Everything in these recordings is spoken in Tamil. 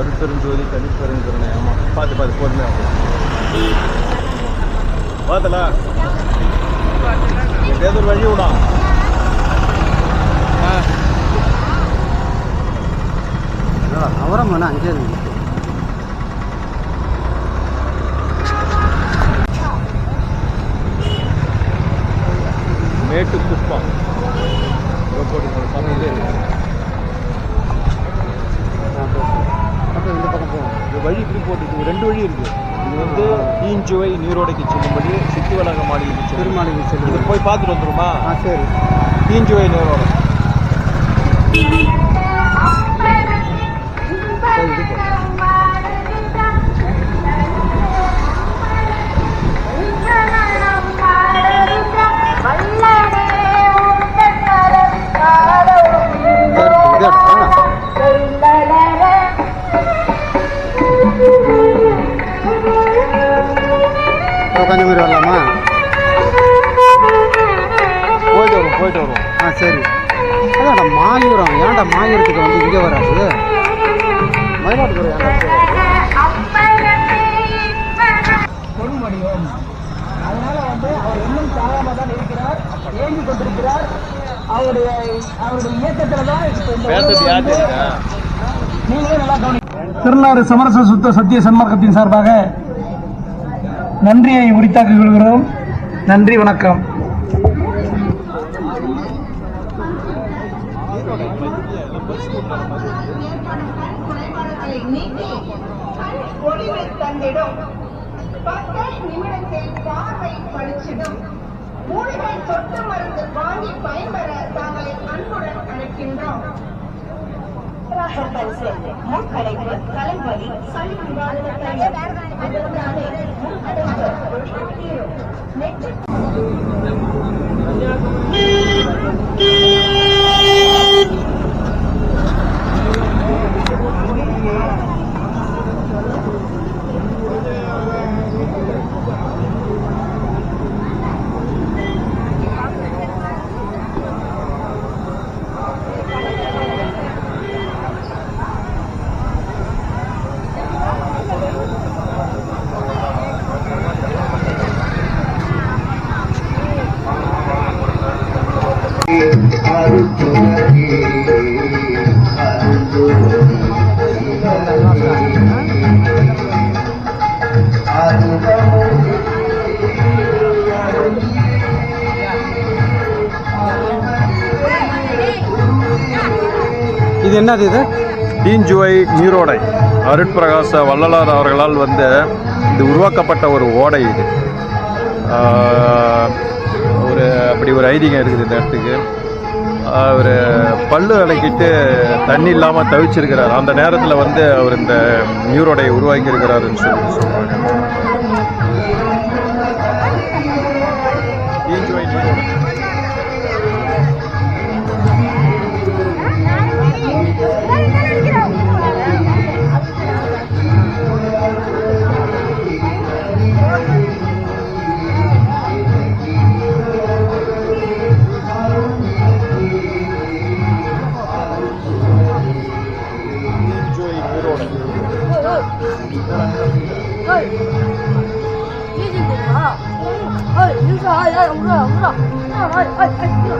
அருட்பெருஞ்சோதி தனிப்பெருங்கருணை ஆமாம் பார்த்து பார்த்து பொறுமையாக பார்த்தல ஏதோ ஒரு வழி விடா. அவரம் வேணா அங்கே இருக்கு. மேட்டு குப்பம் சாமி இதே அப்புறம் இந்த பக்கம் போவோம் இந்த வழி இப்படி போட்டுருக்கு. ரெண்டு வழி இருக்கு. இது வந்து தீஞ்சுவை நீரோடைக்கு செல்லும்படி சித்தி வளக மாளிகைக்கு செல்லும் திருமாளிகை இது செல்லுங்க போய் பார்த்துட்டு வந்துருமா? ஆ சரி. தீஞ்சுவை நீரோடை. போயிட்டு வரும் ஆ சரி. அதான்டா மாயூரம் ஏன்டா மாயூரத்துக்கு வந்து இங்கே வராது? மயிலாடுதுறை ஏன்டா இங்க வருது? பொன்மடியோம் அதனால வந்து அவர் இன்னும் சாகாம தான் இருக்கிறார். ஏங்கி கொண்டிருக்கிறார். அவருடைய அவருடைய இயக்கத்துல தான் இப்ப இந்த பேசுறது உலகம் யார் வந்து தெரியுதா நீங்களே நல்லா கவனி திருநாடு சமரச சுத்த சத்திய சன்மார்க்கத்தின் சார்பாக நன்றியை உரித்தாக்கிக் கொள்கிறோம். நன்றி வணக்கம். ஒளிவை தந்திடும் பத்து நிமிடத்தில் பார்வை பளிச்சிடும் மூலிகை சொட்டு மருந்து வாங்கி பயன்பெற தாங்களை அன்புடன் அழைக்கின்றோம் தலைவலி சளி நெற்றி இது என்னது இது? தீஞ்சுவை நீரோடை. அருட்பிரகாச வள்ளலார் அவர்களால் வந்து இது உருவாக்கப்பட்ட ஒரு ஓடை இது. ஒரு அப்படி ஒரு ஐதீகம் இருக்குது இந்த இடத்துக்கு. அவர் பல்லு அணைக்கிட்டு தண்ணி இல்லாமல் தவிச்சிருக்கிறார். அந்த நேரத்தில் வந்து அவர் இந்த நீரோடையை உருவாக்கியிருக்கிறாருன்னு சொல்லி சொல்கிறாங்க தீஞ்சுவை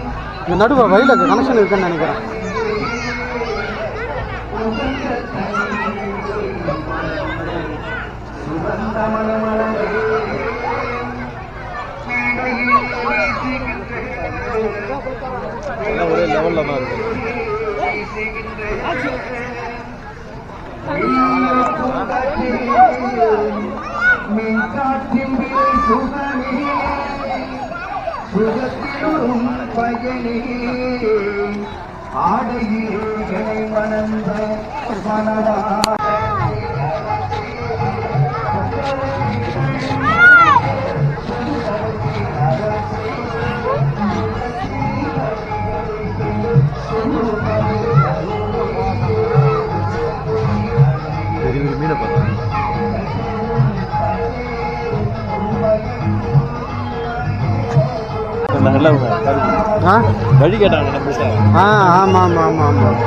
இந்த நடுவ வயல கனெக்ஷன் இருக்குன்னு நினைக்கிறேன். ஒரே லெவலில் தான் இருக்கு. ஆடையிலே மணந்த மனதா நல்ல ஆ? வழி கேட்டாங்க ஆ ஆமாம் ஆமாம் ஆமாம் ஆமாம்.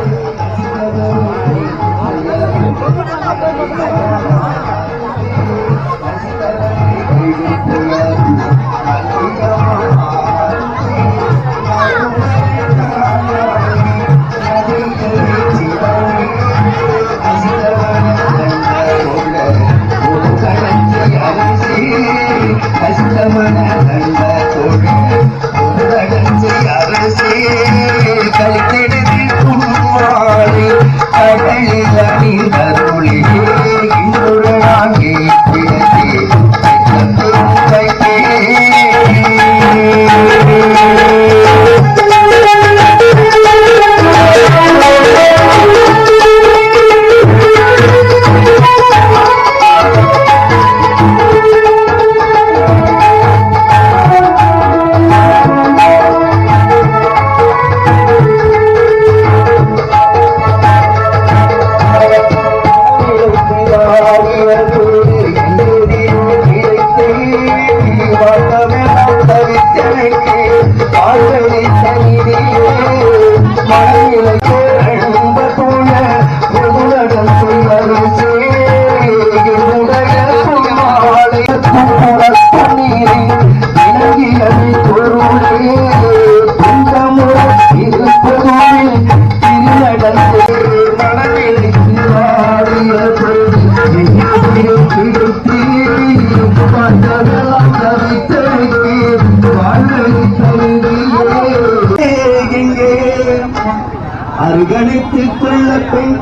அருகணித்துக் கொள்ள பெண்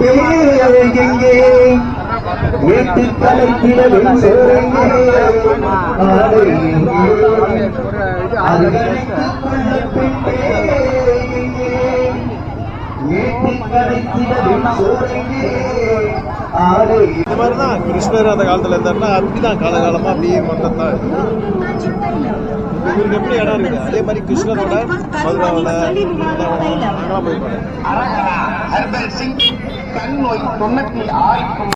எங்கே வீட்டு கலைத்திடவின் சேரங்கே. அருகணித்துக் கொள்ள பெண் மாதிரி தான் கிருஷ்ணர் அந்த காலத்தில் இருந்தாருன்னா அப்படிதான் காலகாலமாக அப்படியே மொத்தம் தான். இவருக்கு எப்படி இடம் இருக்குது அதே மாதிரி கிருஷ்ணரோட மதுராவில் நாங்களாம் போய் பாருங்க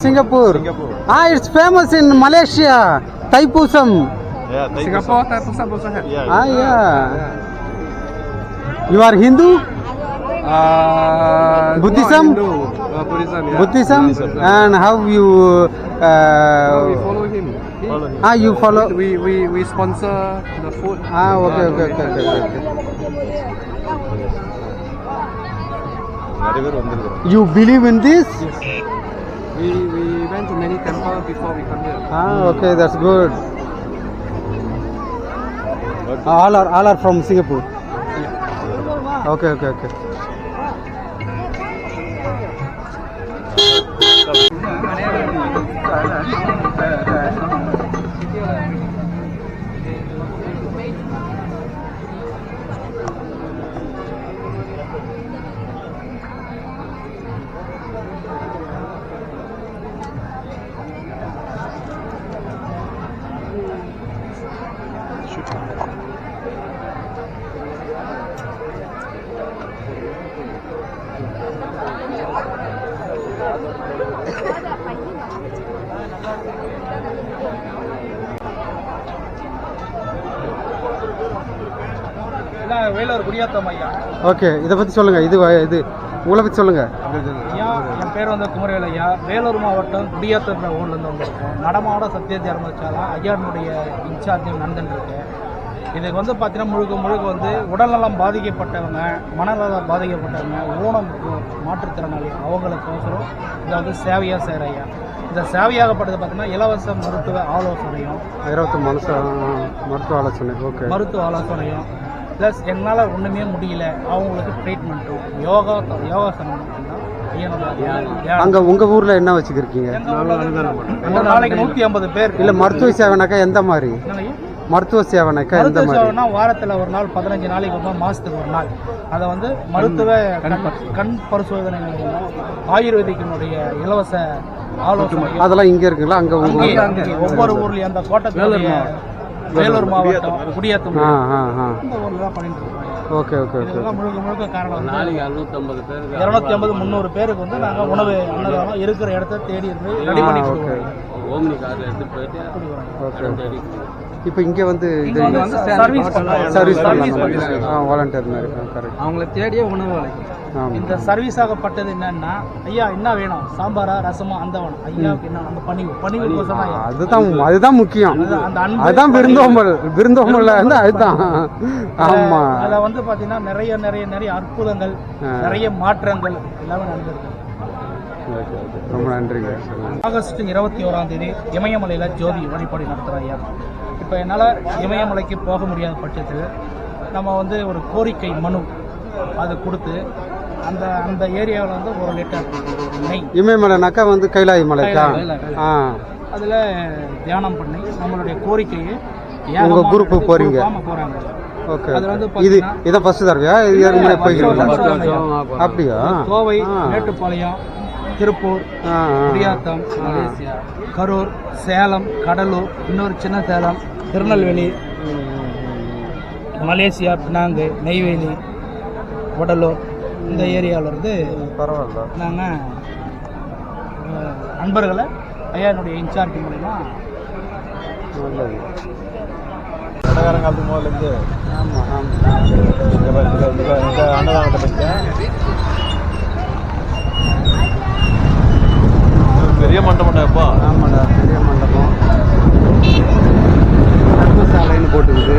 Singapore Singapore. Ah it's famous in Malaysia Thaipusam Yeah, Singapore Thaipusam also have. Yeah, ah yeah you are Hindu Uh, Buddhism? not Hindu, uh, Buddhism. Yeah. Buddhism Buddhism. And how you Uh, we follow him. Follow him. Ah, you follow. We, we, we sponsor the food. Ah, okay, okay, okay, okay, okay. You believe in this? Yes. We, we went to many temples before we come here. Ah, okay, that's good. Ah, all are all are from Singapore. Yeah. Okay, okay, okay. Okay Vellore Gudiyatham ஐயா. ஓகே இதை பற்றி சொல்லுங்கள் இது இது உங்களை பற்றி சொல்லுங்கள் ஐயா என் பேர் வந்து குமரவேல் ஐயா. வேலூர் மாவட்டம் குடியாத்தம் ஊர்லேருந்து வந்திருக்கோம் நடமாட சத்திய தர்மசாலா ஐயானுடைய இன்சார்ஜ் நந்தன் இருக்கு. இதுக்கு வந்து பார்த்தீங்கன்னா முழுக்க முழுக்க வந்து உடல்நலம் பாதிக்கப்பட்டவங்க மனநலம் பாதிக்கப்பட்டவங்க ஊனம் மாற்றுத்திறனாளி. அவங்களுக்கோசரம் இதை வந்து சேவையாக செய்கிற ஐயா. இந்த சேவையாகப்பட்டது பார்த்தீங்கன்னா இலவச மருத்துவ ஆலோசனையும் மனசு மருத்துவ ஆலோசனை. ஓகே. மருத்துவ ஆலோசனையும் ப்ளஸ் என்னால் ஒன்றுமே முடியல. அவங்களுக்கு ட்ரீட்மெண்ட்டும் யோகா யோகாசனம் அங்கே உங்கள் ஊரில் என்ன வச்சுக்கிருக்கீங்க? நாளைக்கு நூற்றி ஐம்பது பேர். இல்லை மருத்துவ சேவைனாக்கா எந்த மாதிரி? மருத்துவ சேவைனாக்கா எந்த மருத்துவ மாதிரி? வாரத்தில் ஒரு நாள் பதினஞ்சு நாளைக்கு ஒரு நாள் மாதத்துக்கு ஒரு நாள். அதை வந்து மருத்துவ கண் பரிசோதனைகள் ஆயுர்வேதிக்கினுடைய இலவச ஆலோசனை. அதெல்லாம் இங்கே இருக்குங்களா? அங்கே ஒவ்வொரு ஊர்லேயும் அந்த கோட்டத்துடைய வேலூர் மாவட்டம் குடியாத்தம் ஓகே ஓகே ஓகே முழுக்க முழுக்க காரணம் நாளைக்கு அறுநூத்தம்பது பேர் இரநூத்தி ஐம்பது முந்நூறு பேருக்கு வந்து நாங்கள் உணவு அன்னதானம் இருக்கிற இடத்த தேடி இருந்து ரெடி பண்ணி ஓகே. ஓம்னி காரில் எடுத்துட்டு போயிட்டு ஓகே இப்போ இங்கே வந்து இது சர்வீஸ். சர்வீஸ் வாலண்டியர் மாதிரி. கரெக்ட் அவங்கள தேடியே உணவு ஆமாம் இந்த சர்வீஸ் ஆகப்பட்டது என்னன்னா ஐயா என்ன வேணும்? சாம்பாரா ரசமா? அந்த வேணும். ஐயாவுக்கு என்ன அந்த பணிவு பணிவு. அதுதான் அதுதான் முக்கியம். அதுதான் விருந்தோம்பல் விருந்தோம்பல்ல வந்து அதுதான். ஆமா. அதுல வந்து பாத்தீங்கன்னா நிறைய நிறைய நிறைய அற்புதங்கள். நிறைய மாற்றங்கள் எல்லாமே நடந்திருக்கு. ரொம்ப நன்றிங்க. ஆகஸ்ட் இருபத்தி ஓராம் தேதி இமயமலையில் ஜோதி வழிபாடு நடத்துகிறோம் ஐயா. இப்போ என்னால் இமயமலைக்கு போக முடியாத பட்சத்தில் நம்ம வந்து ஒரு கோரிக்கை மனு அதை கொடுத்து அந்த அந்த ஏரியாவில் வந்து ஒரு லிட்டர் நெய். இமயமலைனாக்கா வந்து கைலாய மலைக்கா. ஆ. அதில் தியானம் பண்ணி நம்மளுடைய கோரிக்கையை உங்க group போறீங்க? போகிறாங்க ஓகே இது இதான் ஃபர்ஸ்ட் தடவையா? இது ஏற்கனவே போய்க்கிறீங்களா அப்படியா? கோவை. மேட்டுப்பாளையம் திருப்பூர். குடியாத்தம் கரூர் சேலம் கடலூர் இன்னொரு சின்ன சேலம் திருநெல்வேலி மலேசியா பினாங்கு நெய்வேலி வடலூர் இந்த ஏரியாவிலேருந்து பரவாயில்ல. நாங்கள் நண்பர்களை ஐயா என்னுடைய இன்சார்ஜ் மூலிமா நல்லது காலத்து முதலேருந்து ஆமாம் ஆமாம் அன்னதானத்தை பற்றியா பெரிய மண்டபம் எப்பா ஆமாடா பெரிய மண்டபம். தர்மசாலைன்னு போட்டுக்குது.